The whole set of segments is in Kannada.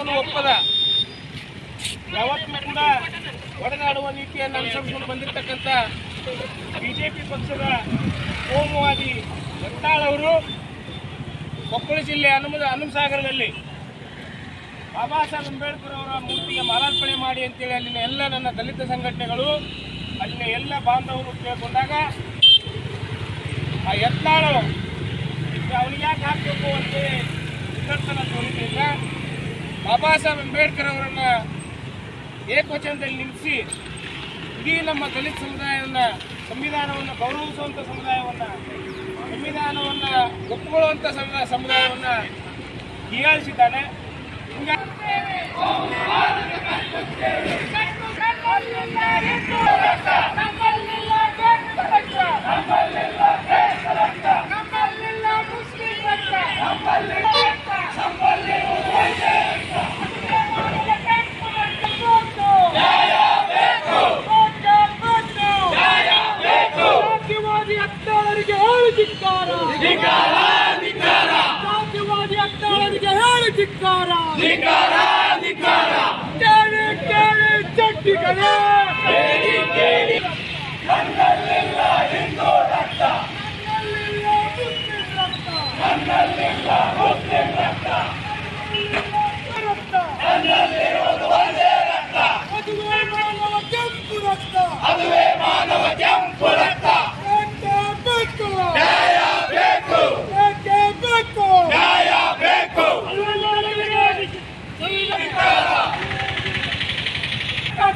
ಸಂವಿಧಾನವನ್ನು ಒಪ್ಪದ ಯಾವತ್ತೂ ಕೂಡ ಒಡನಾಡುವ ನೀತಿಯನ್ನು ಅನುಸರಿಸಿಕೊಂಡು ಬಂದಿರತಕ್ಕಂಥ ಬಿಜೆಪಿ ಪಕ್ಷದ ಕೋಮುವಾದಿ ಅವರು ಕೊಪ್ಪಳ ಜಿಲ್ಲೆ ಹನುಮದ ಹನುಮಸಾಗರದಲ್ಲಿ ಬಾಬಾ ಸಾಹೇಬ್ ಅಂಬೇಡ್ಕರ್ ಅವರ ಮೂರ್ತಿಗೆ ಮಾಲಾರ್ಪಣೆ ಮಾಡಿ ಅಂತೇಳಿ ಅಲ್ಲಿನ ಎಲ್ಲ ನನ್ನ ದಲಿತ ಸಂಘಟನೆಗಳು, ಅಲ್ಲಿನ ಎಲ್ಲ ಬಾಂಧವರು ಕೇಳಿಕೊಂಡಾಗ ಆ ಯತ್ನಾಳು ಅವನಿಗೆ ಯಾಕೆ ಹಾಕಬೇಕು ಅಂತೇಳಿ ವಿಕರ್ತನ ತೋರಿದ್ರಿಂದ ಬಾಬಾ ಸಾಹೇಬ್ ಅಂಬೇಡ್ಕರ್ ಅವರನ್ನ ಏಕವಚನದಲ್ಲಿ ನಿಲ್ಲಿಸಿ ಇಡೀ ನಮ್ಮ ದಲಿತ ಸಮುದಾಯವನ್ನು ಸಂವಿಧಾನವನ್ನು ಗೌರವಿಸುವಂಥ ಸಮುದಾಯವನ್ನು, ಸಂವಿಧಾನವನ್ನು ಒಪ್ಪಿಕೊಳ್ಳುವಂಥ ಸಮುದಾಯ ಸಮುದಾಯವನ್ನು ಹೀಯಾಳಿಸಿದ್ದಾನೆ. ಹಿಂಗಾಗಿ Singara!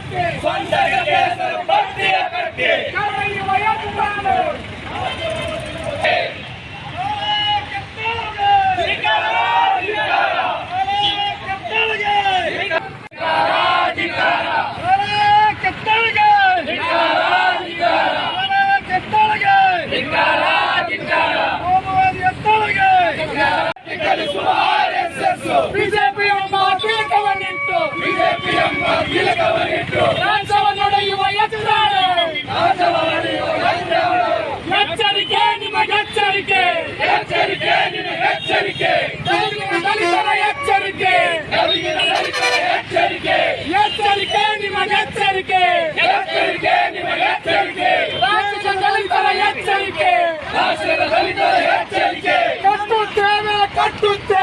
ಕಟ್ಟೆ ಸೊಂಟದ ಕೇಸರ ಬಡ್ಡಿಯ ಕಟ್ಟಿ ಎಚ್ಚರಿಕೆ. ದಲಿತರ ಎಚ್ಚರಿಕೆ. ದಲಿತರ ಎಚ್ಚರಿಕೆ. ಎಚ್ಚರಿಕೆ ನಿಮಗೆ ಎಚ್ಚರಿಕೆ. ಎಚ್ಚರಿಕೆ ನಿಮಗೆ ಎಚ್ಚರಿಕೆ. ರಾಜ್ಯದ ದಲಿತರ ಎಚ್ಚರಿಕೆ. ರಾಷ್ಟ್ರದ ದಲಿತರ ಎಚ್ಚರಿಕೆ. ಕಟ್ಟುತ್ತೇವೆ ಕಟ್ಟುತ್ತೇವೆ.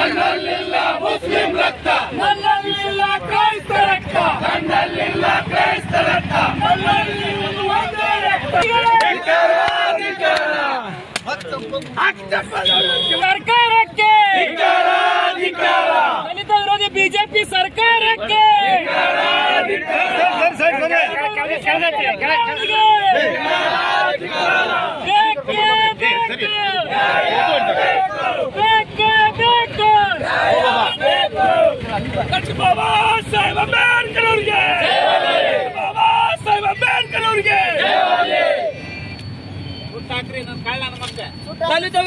ನನ್ನಲ್ಲಿಲ್ಲ ಮುಸ್ಲಿಂ ರಕ್ತ ನನ್ನಲ್ಲಿಲ್ಲ ಕ್ರೈಸ್ತ ರಕ್ತ ನನ್ನಲ್ಲಿಲ್ಲ ಕ್ರೈಸ್ತ ರಕ್ತ ನನ್ನಲ್ಲಿ ಒಂದು ರಕ್ತ. ಸರ್ಕಾರಕ್ಕೆ. ದಲಿತ ವಿರೋಧಿ ಬಿಜೆಪಿ ಸರ್ಕಾರಕ್ಕೆ ಬೇಕೇ ಬೇಕು. ಬೇಕೇ ಬೇಕು. ಡಾಕ್ಟರ್ ಬಾಬಾ ಸಾಹೇಬ್ ಅಂಬೇಡ್ಕರ್ ಅವರಿಗೆ ಬಾಬಾ ಸಾಹೇಬ್ ಅಂಬೇಡ್ಕರ್ ಅವರಿಗೆ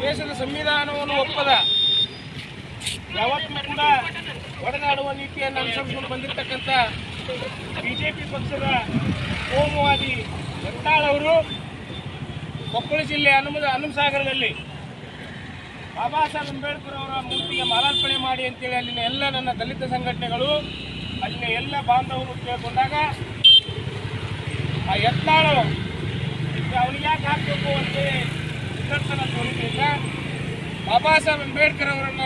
ದೇಶದ ಸಂವಿಧಾನವನ್ನು ಒಪ್ಪದ ಯಾವತ್ತೂ ಕೂಡ ಒಡನಾಡುವ ನೀತಿಯನ್ನು ಅನುಸರಿಸಿಕೊಂಡು ಬಂದಿರತಕ್ಕಂಥ ಬಿಜೆಪಿ ಪಕ್ಷದ ಕೋಮುವಾದಿ ಅವರು ಕೊಪ್ಪಳ ಜಿಲ್ಲೆ ಹನುಮದ ಹನುಮಸಾಗರದಲ್ಲಿ ಬಾಬಾ ಸಾಹೇಬ್ ಅಂಬೇಡ್ಕರ್ ಅವರ ಮೂರ್ತಿಗೆ ಮಾಲಾರ್ಪಣೆ ಮಾಡಿ ಅಂತೇಳಿ ಅಲ್ಲಿನ ಎಲ್ಲ ನನ್ನ ದಲಿತ ಸಂಘಟನೆಗಳು, ಅಲ್ಲಿನ ಎಲ್ಲ ಬಾಂಧವರು ಕೇಳಿಕೊಂಡಾಗ ಆ ಯತ್ನಾಳು ಅವನಿಗೆ ಯಾಕೆ ಹಾಕಬೇಕು? ಅಂತೇಳಿ ವಿಕರ್ತನ ತೋರಿದ್ರಿಂದ ಬಾಬಾ ಸಾಹೇಬ್ ಅಂಬೇಡ್ಕರ್ ಅವರನ್ನ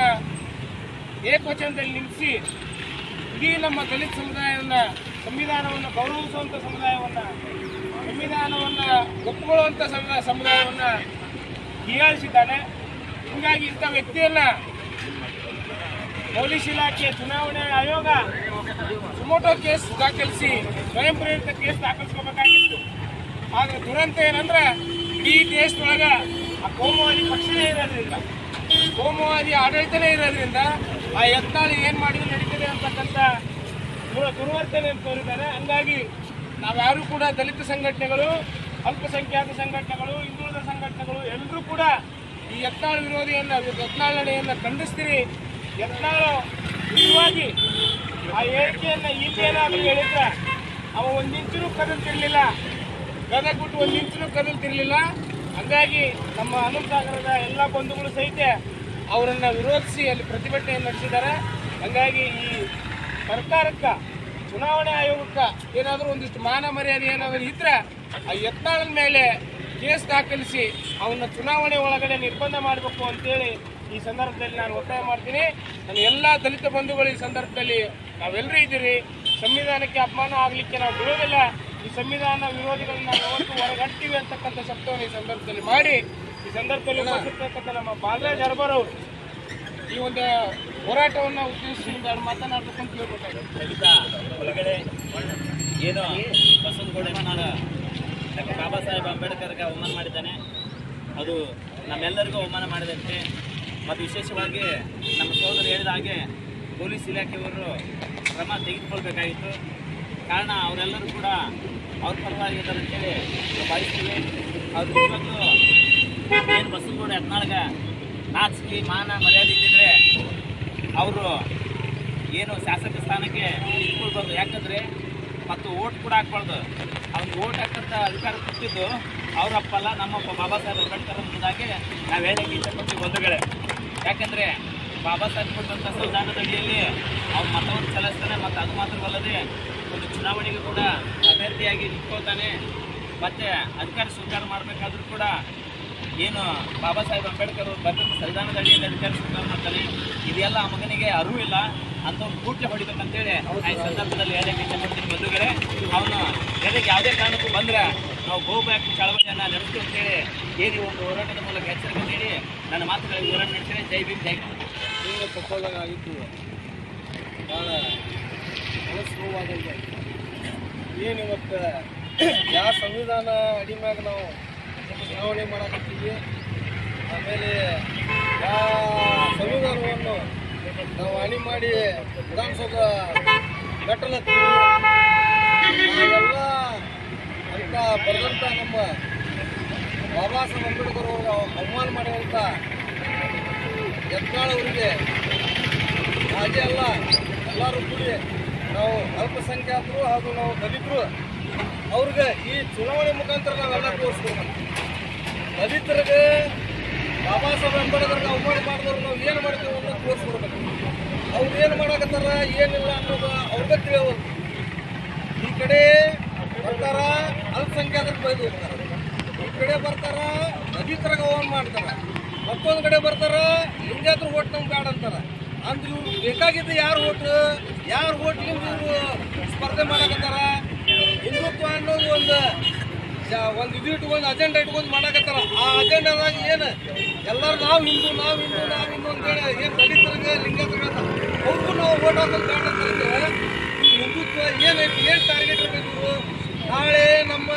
ಏಕವಚನದಲ್ಲಿ ನಿಲ್ಲಿಸಿ ಇಡೀ ನಮ್ಮ ದಲಿತ ಸಮುದಾಯವನ್ನು, ಸಂವಿಧಾನವನ್ನು ಗೌರವಿಸುವಂತ ಸಮುದಾಯವನ್ನ, ಸಂವಿಧಾನವನ್ನು ಸಮುದಾಯವನ್ನು ಸಮುದಾಯವನ್ನ ಹೀಯಾಳಿಸಿದ್ದಾನೆ. ಹೀಗಾಗಿ ಇಂಥ ವ್ಯಕ್ತಿಯನ್ನ ಪೊಲೀಸ್ ಇಲಾಖೆ ಚುನಾವಣೆ ಆಯೋಗ ಸುಮೋಟೋ ಕೇಸ್ ದಾಖಲಿಸಿ ಸ್ವಯಂ ಪ್ರೇರಿತ ಕೇಸ್ ದಾಖಲಿಸ್ಕೋಬೇಕಾಗಿತ್ತು. ಆದರೆ ದುರಂತ ಏನಂದ್ರೆ ಇಡೀ ದೇಶದೊಳಗ ಆ ಕೋಮುವಾದಿ ಪಕ್ಷನೇ ಇರೋದ್ರಿಂದ, ಕೋಮುವಾದಿ ಆಡಳಿತನೇ ಇರೋದ್ರಿಂದ ಆ ಎತ್ತಾಳಿ ಏನು ಮಾಡಿದ್ರು ನಡೀತದೆ ಅಂತಕ್ಕಂಥ ದುರ- ದುರ್ವರ್ತನೆ ತೋರಿದ್ದಾರೆ. ಹಂಗಾಗಿ ನಾವ್ಯಾರು ಕೂಡ ದಲಿತ ಸಂಘಟನೆಗಳು, ಅಲ್ಪಸಂಖ್ಯಾತ ಸಂಘಟನೆಗಳು, ಹಿಂದುಳಿದ ಸಂಘಟನೆಗಳು ಎಲ್ಲರೂ ಕೂಡ ಈ ಯತ್ನಾಳ್ ವಿರೋಧಿಯನ್ನ, ಯತ್ನಾಳ್ ನಡೆಯನ್ನ ಖಂಡಿಸ್ತೀರಿ. ಯತ್ನಾಳು ನಿಜವಾಗಿ ಆ ಹೇಳಿಕೆಯನ್ನ ಅಂತ ಹೇಳಿದ್ರೆ ಅವ ಒಂದು ಇಂಚೂ ಕದಲ್ತಿರ್ಲಿಲ್ಲ. ಗದಗ ಬಿಟ್ಟು ಒಂದು ಇಂಚೂ ಕದಲ್ತಿರ್ಲಿಲ್ಲ. ಹಂಗಾಗಿ ನಮ್ಮ ಅನುಸಾಗರದ ಎಲ್ಲ ಬಂಧುಗಳು ಸಹಿತ ಅವರನ್ನು ವಿರೋಧಿಸಿ ಅಲ್ಲಿ ಪ್ರತಿಭಟನೆ ನಡೆಸಿದ್ದಾರೆ. ಹಂಗಾಗಿ ಈ ಸರ್ಕಾರಕ್ಕೆ, ಚುನಾವಣೆ ಆಯೋಗಕ್ಕೆ ಏನಾದರೂ ಒಂದಿಷ್ಟು ಮಾನ ಮರ್ಯಾದೆ ಏನಾದರೂ ಇದ್ರೆ ಆ ಯತ್ನಾಳನ ಮೇಲೆ ಕೇಸ್ ದಾಖಲಿಸಿ ಅವನ್ನ ಚುನಾವಣೆ ಒಳಗಡೆ ನಿರ್ಬಂಧ ಮಾಡಬೇಕು ಅಂತೇಳಿ ಈ ಸಂದರ್ಭದಲ್ಲಿ ನಾನು ಒತ್ತಾಯ ಮಾಡ್ತೀನಿ. ನನ್ನ ಎಲ್ಲ ದಲಿತ ಬಂಧುಗಳು ಈ ಸಂದರ್ಭದಲ್ಲಿ ನಾವೆಲ್ಲರೂ ಇದ್ದೀರಿ. ಸಂವಿಧಾನಕ್ಕೆ ಅಪಮಾನ ಆಗಲಿಕ್ಕೆ ನಾವು ಬಿಡೋದಿಲ್ಲ. ಈ ಸಂವಿಧಾನ ವಿರೋಧಿಗಳನ್ನ ನಾವು ಹೊರಗಟ್ಟಿವೆ ಅಂತಕ್ಕಂಥ ಶಬ್ದವನ್ನು ಈ ಸಂದರ್ಭದಲ್ಲಿ ಮಾಡಿ ಈ ಸಂದರ್ಭದಲ್ಲಿ ಉಪಸ್ಥಿತರ್ತಕ್ಕಂಥ ನಮ್ಮ ಬಾಲರಾಜ್ ಹರ್ಬರ್ ಅವರು ಈ ಒಂದು ಹೋರಾಟವನ್ನ ಉದ್ದೇಶಿಸಿ ಒಂದೆರಡು ಮಾತನಾಡಬೇಕು ಅಂತ ಒಳಗಡೆ ಏನು ಡಾಕ್ಟರ್ ಬಾಬಾ ಸಾಹೇಬ್ ಅಂಬೇಡ್ಕರ್ಗೆ ಅವಮಾನ ಮಾಡಿದ್ದಾನೆ. ಅದು ನಮ್ಮೆಲ್ಲರಿಗೂ ಅವಮಾನ ಮಾಡಿದಂತೆ. ಮತ್ತು ವಿಶೇಷವಾಗಿ ನಮ್ಮ ಸೋದರು ಹೇಳಿದ ಹಾಗೆ ಪೊಲೀಸ್ ಇಲಾಖೆಯವರು ಕ್ರಮ ತೆಗೆದುಕೊಳ್ಬೇಕಾಗಿತ್ತು. ಕಾರಣ ಅವರೆಲ್ಲರೂ ಕೂಡ ಅವ್ರ ಪರವಾಗಿ ಅಂತೇಳಿ ಭಾವಿಸ್ತೀವಿ ಅವ್ರು ನಿಜವಾಗ್ಲೂ ಏನು ಬಸವನಗೌಡ ಯತ್ನಾಳ್ಗ, ನಾಚಿಕೆ, ಮಾನ, ಮರ್ಯಾದೆ ಇದ್ದಿದ್ರೆ ಅವರು ಏನು ಶಾಸಕ ಸ್ಥಾನಕ್ಕೆ ನಿಂತ್ಕೊಳ್ಬಾರ್ದು. ಯಾಕಂದರೆ ಮತ್ತು ಓಟ್ ಕೂಡ ಹಾಕ್ಬಾರ್ದು. ಅವ್ರಿಗೆ ಓಟ್ ಹಾಕಂತ ಅಧಿಕಾರ ಕೊಟ್ಟಿದ್ದು ಅವರಪ್ಪಲ್ಲ, ನಮ್ಮಪ್ಪ ಬಾಬಾ ಸಾಹೇಬ್ ಅಂಬೇಡ್ಕರ್ ಅನ್ನೋದಾಗಿ ನಾವು ಹೇಳಕ್ಕೆ ಇಷ್ಟಪಡ್ತೀವಿ ಬಂಧುಗಳೇ. ಯಾಕಂದರೆ ಬಾಬಾ ಸಾಹೇಬ್ ಕೊಟ್ಟಂಥ ಸಂವಿಧಾನದ ಅವ್ರ ಮತವನ್ನು ಚಲಾಯಿಸ್ತಾನೆ ಮತ್ತು ಅದು ಮಾತ್ರವಲ್ಲದೆ ಒಂದು ಚುನಾವಣೆಗೆ ಕೂಡ ಅಭ್ಯರ್ಥಿಯಾಗಿ ನಿಂತ್ಕೋತಾನೆ ಮತ್ತೆ ಅಧಿಕಾರ ಸ್ವೀಕಾರ ಮಾಡಬೇಕಾದ್ರೂ ಕೂಡ ಏನು ಬಾಬಾ ಸಾಹೇಬ್ ಅಂಬೇಡ್ಕರ್ ಅವರು ಬರೆದಂಥ ಸಂವಿಧಾನದ ಅಡಿಯಲ್ಲಿ ಅಧಿಕಾರ ಸ್ವೀಕಾರ ಮಾಡ್ತಾನೆ. ಇದೆಲ್ಲ ಆ ಮಗನಿಗೆ ಅರಿವು ಇಲ್ಲ ಅಂಥವ್ನು ಕೂಟ್ಲೆ ಹೊಡಿಬೇಕಂತೇಳಿ ಆ ಸಂದರ್ಭದಲ್ಲಿ ಹೇಳಕ್ಕೆ ಇಷ್ಟಪಡ್ತೀನಿ ಬಂಧುಗಳೇ. ಅವನು ಎದಕ್ಕೆ ಯಾವುದೇ ಕಾರಣಕ್ಕೂ ಬಂದ್ರೆ ನಾವು ಗೋಬ್ಯಾಕ್ ಚಳವಳಿಯನ್ನು ನಡೆಸ್ತೀವಿ ಅಂತೇಳಿ ಏನು ಒಂದು ಹೋರಾಟದ ಮೂಲಕ ಎಚ್ಚರಿಕೆ ನೀಡಿ ನನ್ನ ಮಾತುಗಳಿಗೆ ಹೋರಾಟ ನಡೆಸ್ತೇನೆ ಜೈ ಭೀಮ್, ಜೈ ಕನ್ನಡ. ಭಾಳ ಅವಶ್ಯವಾದಂಗೆ ಏನು ಇವತ್ತು ಯಾವ ಸಂವಿಧಾನ ಅಡಿ ಮ್ಯಾಗ ನಾವು ಚುನಾವಣೆ ಮಾಡಕತ್ತೀವಿ? ಆಮೇಲೆ ಯಾವ ಸಂವಿಧಾನವನ್ನು ನಾವು ಅಣಿ ಮಾಡಿ ವಿಧಾನಸೌಧ ಕಟ್ಟಲತ್ತೀವಿ? ನಾವೆಲ್ಲ ಅಂತ ಬರೆದಂಥ ನಮ್ಮ ಬಾಬಾ ಸಾಹೇಬ್ ಅಂಬೇಡ್ಕರ್ ಅವರು ಅವಮಾನ ಮಾಡಿದಂಥ ಎತ್ತಾಳವರಿಗೆ ಹಾಗೆ ಅಲ್ಲ, ಎಲ್ಲರೂ ಕೂಡಿ ನಾವು ಅಲ್ಪಸಂಖ್ಯಾತರು ಹಾಗೂ ನಾವು ದಲಿತರು, ಅವ್ರಿಗೆ ಈ ಚುನಾವಣೆ ಮುಖಾಂತರ ನಾವೆಲ್ಲ ತೋರಿಸ್ಬೇಕು. ದಲಿತರಿಗೆ ಬಾಬಾ ಸಾಹೇಬ್ ಅಂಬೇಡ್ಕರ್ಗೆ ಅವಮಾನ ಮಾಡಿದವ್ರು ನಾವು ಏನು ಮಾಡ್ತೀವಿ ಅನ್ನೋದು ತೋರಿಸ್ಕೊಡ್ಬೇಕು. ಅವ್ರು ಏನು ಮಾಡಕತ್ತಾರ, ಏನಿಲ್ಲ ಅನ್ನೋದು ಅವ್ರಿಗೆ ತಿಳಿಯೋದು. ಈ ಕಡೆ ಬರ್ತಾರ ಅಲ್ಪಸಂಖ್ಯಾತರಿಗೆ ಬೈದು ಹೋಗ್ತಾರೆ. ಈ ಕಡೆ ಬರ್ತಾರ ದಲಿತರಿಗೆ ಅವಮಾನ ಮಾಡ್ತಾರೆ. ಮತ್ತೊಂದು ಕಡೆ ಬರ್ತಾರ ಲಿಂಗಾಯತರ ಓಟ್ ನಮ್ಗೆ ಬೇಡ ಅಂತಾರ. ಅಂದ್ರೆ ಇವ್ರು ಬೇಕಾಗಿದ್ದು ಯಾರು ಓಟ್, ಯಾರು ಓಟ್ಲಿಂದ ಇವರು ಸ್ಪರ್ಧೆ ಮಾಡಕತ್ತಾರ? ಹಿಂದುತ್ವ ಅನ್ನೋದು ಒಂದು ಒಂದು ಇದು ಇಟ್ಕೊಂಡು ಅಜೆಂಡಾ ಇಟ್ಕೊಂಡು ಮಾಡಕತ್ತಾರ. ಆ ಅಜೆಂಡಾದಾಗ ಏನು ಎಲ್ಲರೂ ನಾವು ಹಿಂದೂ ನಾವು ಹಿಂದೂ ನಾವು ಹಿಂದೂ ಅಂತೇಳಿ ಏನು ದಲಿತರಿಗೆ ಲಿಂಗತರಿಗೆ ಅವ್ರಿಗೂ ನಾವು ಓಟ್ ಹಾಕೋದು ಈ ಹಿಂದುತ್ವ ಏನೈತಿ ಏನು ಟಾರ್ಗೆಟ್ ಇರ್ಬೇಕು? ನಾಳೆ ನಮ್ಮ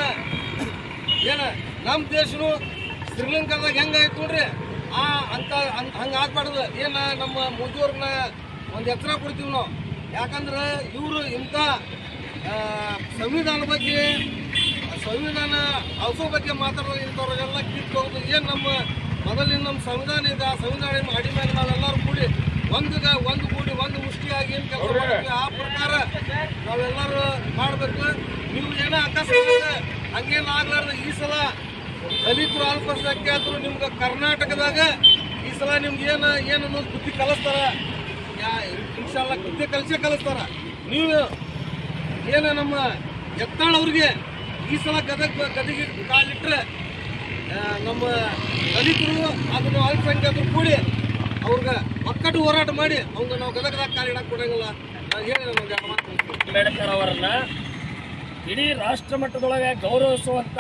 ಏನ ನಮ್ಮ ದೇಶನು ಶ್ರೀಲಂಕಾದಾಗ ಹೆಂಗಾಯ್ತು ನೋಡ್ರಿ? ಆ ಅಂತ ಹಂಗೆ ಆಗ್ಬಾರ್ದು. ಏನ ನಮ್ಮ ಮೋದಿಯವ್ರನ್ನ ಒಂದು ಎತ್ತರ ಕೊಡ್ತೀವಿ ನಾವು. ಯಾಕಂದ್ರೆ ಇವರು ಇಂಥ ಸಂವಿಧಾನ ಬಗ್ಗೆ ಸಂವಿಧಾನ ಅಳಸೋ ಬಗ್ಗೆ ಮಾತಾಡೋದು ಇಂಥವ್ರಿಗೆಲ್ಲ ಕಿತ್ತು ಹೋಗೋದು. ಏನು ನಮ್ಮ ಮೊದಲಿನ ನಮ್ಮ ಸಂವಿಧಾನ ಇದೆ ಆ ಸಂವಿಧಾನ ಅಡಿ ಮೇಲೆ ನಾವೆಲ್ಲರೂ ಕೂಡಿ ಒಂದು ಒಂದು ಕೂಡಿ ಒಂದು ಮುಷ್ಟಿಯಾಗಿ ಏನು ಕೆಲಸ ಮಾಡ್ತೀವಿ ಆ ಪ್ರಕಾರ ನಾವೆಲ್ಲರೂ ಮಾಡಬೇಕು. ನೀವು ಏನೋ ಅಕಸ್ಮಾತ್ ಹಂಗೇನು ಆಗ್ಲಾರ್ದು ಈ ಸಲ ದಲಿತರು ಅಲ್ಪಸಂಖ್ಯಾತರು ನಿಮ್ಗೆ ಕರ್ನಾಟಕದಾಗ ಈ ಸಲ ನಿಮ್ಗೆ ಏನು ಏನು ಅನ್ನೋದು ಬುದ್ಧಿ ಕಲಿಸ್ತಾರ? ಯಾ ಇನ್ಶಾಲ್ಲ ಬುದ್ಧಿ ಕಲಿಸೇ ಕಲಿಸ್ತಾರ. ನೀವು ಏನು ನಮ್ಮ ಎತ್ತಾಳ್ ಅವ್ರಿಗೆ ಈ ಸಲ ಗದಗ ಗದಗಿಗೆ ಕಾಲಿಟ್ರೆ ನಮ್ಮ ದಲಿತರು ಅದನ್ನು ಅಲ್ಪಸಂಖ್ಯಾತರು ಕೂಡಿ ಅವ್ರಿಗೆ ಒಕ್ಕಟ್ಟು ಹೋರಾಟ ಮಾಡಿ ಅವ್ಗೆ ನಾವು ಗದಗದಾಗ ಕಾಲಿಡಕ್ಕೆ ಕೊಡಂಗಿಲ್ಲ. ಹೇಳಿ ಮುಗಿಸ್ತೀನಿ. ಅಂಬೇಡ್ಕರ್ ಅವರನ್ನ ಇಡೀ ರಾಷ್ಟ್ರ ಮಟ್ಟದೊಳಗೆ ಗೌರವಿಸುವಂತ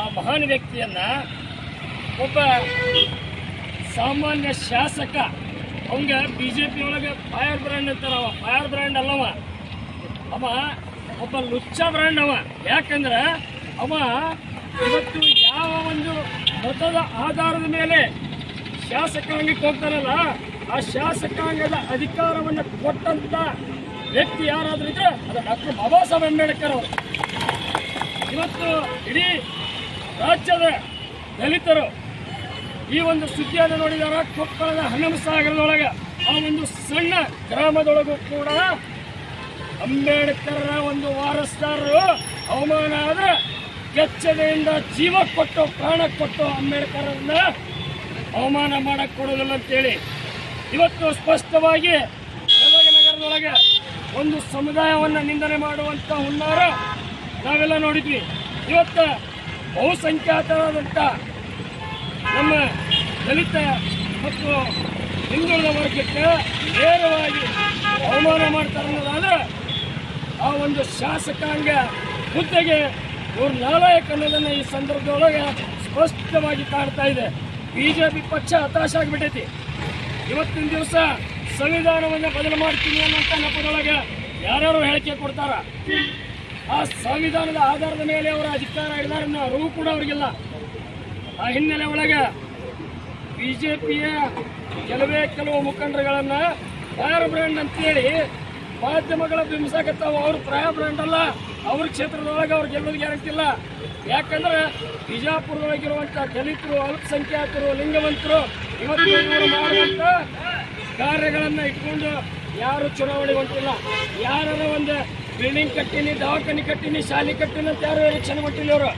ಆ ಮಹಾನ್ ವ್ಯಕ್ತಿಯನ್ನ ಒಬ್ಬ ಸಾಮಾನ್ಯ ಶಾಸಕ, ಅವಂಗ ಬಿ ಜೆ ಪಿ ಒಳಗೆ ಫೈರ್ ಬ್ರ್ಯಾಂಡ್ ಅಂತಾರ ಅವ ಫೈರ್ ಬ್ರ್ಯಾಂಡ್ ಅಲ್ಲವ. ಅವ ಒಬ್ಬ ಲುಚ್ಚ ಬ್ರ್ಯಾಂಡ್ ಅವ. ಯಾಕಂದ್ರೆ ಅವ ಇವತ್ತು ಯಾವ ಒಂದು ಮತದ ಆಧಾರದ ಮೇಲೆ ಶಾಸಕಾಂಗಕ್ಕೆ ಹೋಗ್ತಾರಲ್ಲ ಆ ಶಾಸಕಾಂಗದ ಅಧಿಕಾರವನ್ನು ಕೊಟ್ಟಂತ ವ್ಯಕ್ತಿ ಯಾರಾದ್ರೂ ಇದ್ರೆ ಅದು ಡಾಕ್ಟರ್ ಬಾಬಾ ಸಾಹೇಬ್ ಅಂಬೇಡ್ಕರ್ ಅವರು. ಇವತ್ತು ಇಡೀ ರಾಜ್ಯದ ದಲಿತರು ಈ ಒಂದು ಸುದ್ದಿಯನ್ನು ನೋಡಿದಾರ, ಕೊಪ್ಪಳದ ಹನುಮಸಾಗರದೊಳಗೆ ಆ ಒಂದು ಸಣ್ಣ ಗ್ರಾಮದೊಳಗೂ ಕೂಡ ಅಂಬೇಡ್ಕರ್ ಒಂದು ವಾರಸ್ದಾರರು ಅವಮಾನ ಆದ್ರೆ ಕೆಚ್ಚದೆಯಿಂದ ಜೀವ ಕೊಟ್ಟು, ಪ್ರಾಣ ಕೊಟ್ಟು ಅಂಬೇಡ್ಕರನ್ನ ಅವಮಾನ ಮಾಡಕ್ಕೆ ಕೊಡೋದಿಲ್ಲ ಅಂತೇಳಿ. ಇವತ್ತು ಸ್ಪಷ್ಟವಾಗಿ ಗದಗ ನಗರದೊಳಗೆ ಒಂದು ಸಮುದಾಯವನ್ನ ನಿಂದನೆ ಮಾಡುವಂತ ಹುನ್ನಾರ ನಾವೆಲ್ಲ ನೋಡಿದ್ವಿ. ಇವತ್ತು ಬಹುಸಂಖ್ಯಾತರಾದಂಥ ನಮ್ಮ ದಲಿತ ಮತ್ತು ಹಿಂದುಳಿದ ವರ್ಗಕ್ಕೆ ನೇರವಾಗಿ ಅವಮಾನ ಮಾಡ್ತಾರೆ ಅನ್ನೋದಾದ್ರೆ ಆ ಒಂದು ಶಾಸಕಾಂಗ ಹುದ್ದೆಗೆ ಇವ್ರ ನಾಲಾಯಕ ಅನ್ನೋದನ್ನ ಈ ಸಂದರ್ಭದೊಳಗೆ ಸ್ಪಷ್ಟವಾಗಿ ಕಾಣ್ತಾ ಇದೆ. ಬಿಜೆಪಿ ಪಕ್ಷ ಹತಾಶ ಆಗಿಬಿಟ್ಟೈತಿ. ಇವತ್ತಿನ ದಿವಸ ಸಂವಿಧಾನವನ್ನು ಬದಲು ಮಾಡ್ತೀನಿ ಅನ್ನೋಂಥ ನೆಪದೊಳಗೆ ಯಾರ್ಯಾರು ಹೇಳಿಕೆ ಕೊಡ್ತಾರ? ಆ ಸಂವಿಧಾನದ ಆಧಾರದ ಮೇಲೆ ಅವರ ಅಧಿಕಾರ ಇದ್ದಾರೆ ಅರಿವು ಕೂಡ ಅವರಿಗಿಲ್ಲ. ಆ ಹಿನ್ನೆಲೆ ಒಳಗೆ ಬಿಜೆಪಿಯ ಕೆಲವೇ ಕೆಲವು ಮುಖಂಡರುಗಳನ್ನ ಫೈರ್ ಬ್ರ್ಯಾಂಡ್ ಅಂತೇಳಿ ಮಾಧ್ಯಮಗಳ ಬಿಂಬಿಸಾಕತ್ತಾವ ಅವರು ಪ್ರಾಯ ಬ್ರ್ಯಾಂಡ್ ಅಲ್ಲ, ಅವ್ರ ಕ್ಷೇತ್ರದೊಳಗೆ ಅವ್ರು ಗೆಲ್ಲೋದು ಗ್ಯಾರಂಟಿ ಇಲ್ಲ. ಯಾಕಂದ್ರೆ ಬಿಜಾಪುರದೊಳಗಿರುವಂಥ ದಲಿತರು, ಅಲ್ಪಸಂಖ್ಯಾತರು, ಲಿಂಗವಂತರು ಇವತ್ತು ಮಾಡುವಂಥ ಕಾರ್ಯಗಳನ್ನ ಇಟ್ಕೊಂಡು ಯಾರು ಚುನಾವಣೆ ಹೊಂಟಿಲ್ಲ. ಯಾರ ಒಂದು ಬಿಲ್ಡಿಂಗ್ ಕಟ್ಟಿನಿ, ದವಾಖಾನೆ ಕಟ್ಟಿನಿ, ಶಾಲೆ ಕಟ್ಟಿನಿ ಅಂತ ಯಾರು ಎಲೆಕ್ಷನ್ ಕೊಟ್ಟಿಲ್ಲ ಅವರು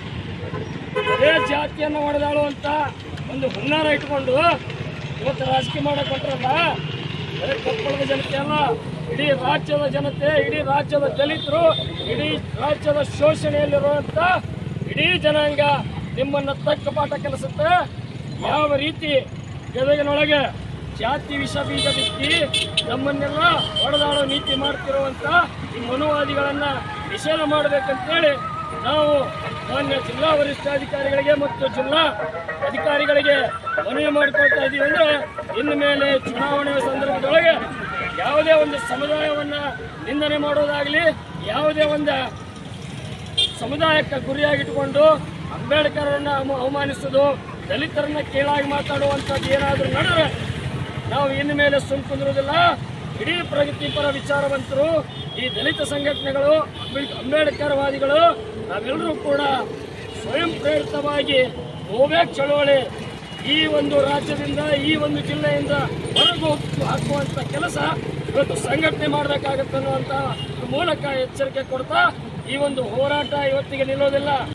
ಅದೇ ಜಾತಿಯನ್ನು ಹೊಡೆದಾಳು ಅಂತ ಒಂದು ಹುನ್ನಾರ ಇಟ್ಕೊಂಡು ಇವತ್ತು ರಾಜಕೀಯ ಮಾಡೋ ಕೊಟ್ಟರಲ್ಲ ಬರೀ ಕೊಪ್ಪಳದ ಜನತೆ ಅಲ್ಲ, ಇಡೀ ರಾಜ್ಯದ ಜನತೆ, ಇಡೀ ರಾಜ್ಯದ ದಲಿತರು, ಇಡೀ ರಾಜ್ಯದ ಶೋಷಣೆಯಲ್ಲಿರುವಂಥ ಇಡೀ ಜನಾಂಗ ನಿಮ್ಮನ್ನು ತಕ್ಕ ಪಾಠ ಕಲಿಸುತ್ತೆ. ಯಾವ ರೀತಿ ಗದಗಿನೊಳಗೆ ಜಾತಿ, ವಿಷ, ಬೀಜ ಬಿತ್ತಿ ನಮ್ಮನ್ನೆಲ್ಲ ಹೊಡೆದಾಡೋ ನೀತಿ ಮಾಡ್ತಿರುವಂತ ಈ ಮನುವಾದಿಗಳನ್ನು ನಿಷೇಧ ಮಾಡಬೇಕಂತೇಳಿ ನಾವು ಮಾನ್ಯ ಜಿಲ್ಲಾ ವರಿಷ್ಠಾಧಿಕಾರಿಗಳಿಗೆ ಮತ್ತು ಜಿಲ್ಲಾ ಅಧಿಕಾರಿಗಳಿಗೆ ಮನವಿ ಮಾಡಿಕೊಳ್ತಾ ಇದ್ದೀವಿ ಅಂದರೆ ಇನ್ನು ಮೇಲೆ ಚುನಾವಣೆಯ ಸಂದರ್ಭದೊಳಗೆ ಯಾವುದೇ ಒಂದು ಸಮುದಾಯವನ್ನು ನಿಂದನೆ ಮಾಡೋದಾಗಲಿ, ಯಾವುದೇ ಒಂದು ಸಮುದಾಯಕ್ಕೆ ಗುರಿಯಾಗಿಟ್ಟುಕೊಂಡು ಅಂಬೇಡ್ಕರನ್ನು ಅವ- ಅವಮಾನಿಸೋದು, ದಲಿತರನ್ನ ಕೀಳಾಗಿ ಮಾತಾಡುವಂಥದ್ದು ಏನಾದರೂ ನಡೆದ್ರೆ ನಾವು ಇನ್ನು ಮೇಲೆ ಸುಮ್ ಕುಂದಿರೋದಿಲ್ಲ. ಇಡೀ ಪ್ರಗತಿಪರ ವಿಚಾರವಂತರು ಈ ದಲಿತ ಸಂಘಟನೆಗಳು, ಅಂಬೇಡ್- ಅಂಬೇಡ್ಕರ್ವಾದಿಗಳು, ನಾವೆಲ್ಲರೂ ಕೂಡ ಸ್ವಯಂ ಪ್ರೇರಿತವಾಗಿ ಗೋಬ್ಯಾಕ್ ಚಳವಳಿ. ಈ ಒಂದು ರಾಜ್ಯದಿಂದ, ಈ ಒಂದು ಜಿಲ್ಲೆಯಿಂದ ಹೊರಗು ಹಾಕುವಂಥ ಕೆಲಸ ಇವತ್ತು ಸಂಘಟನೆ ಮಾಡಬೇಕಾಗತ್ತೆ ಅನ್ನುವಂಥ ಮೂಲಕ ಎಚ್ಚರಿಕೆ ಕೊಡ್ತಾ ಈ ಒಂದು ಹೋರಾಟ ಇವತ್ತಿಗೆ ನಿಲ್ಲೋದಿಲ್ಲ.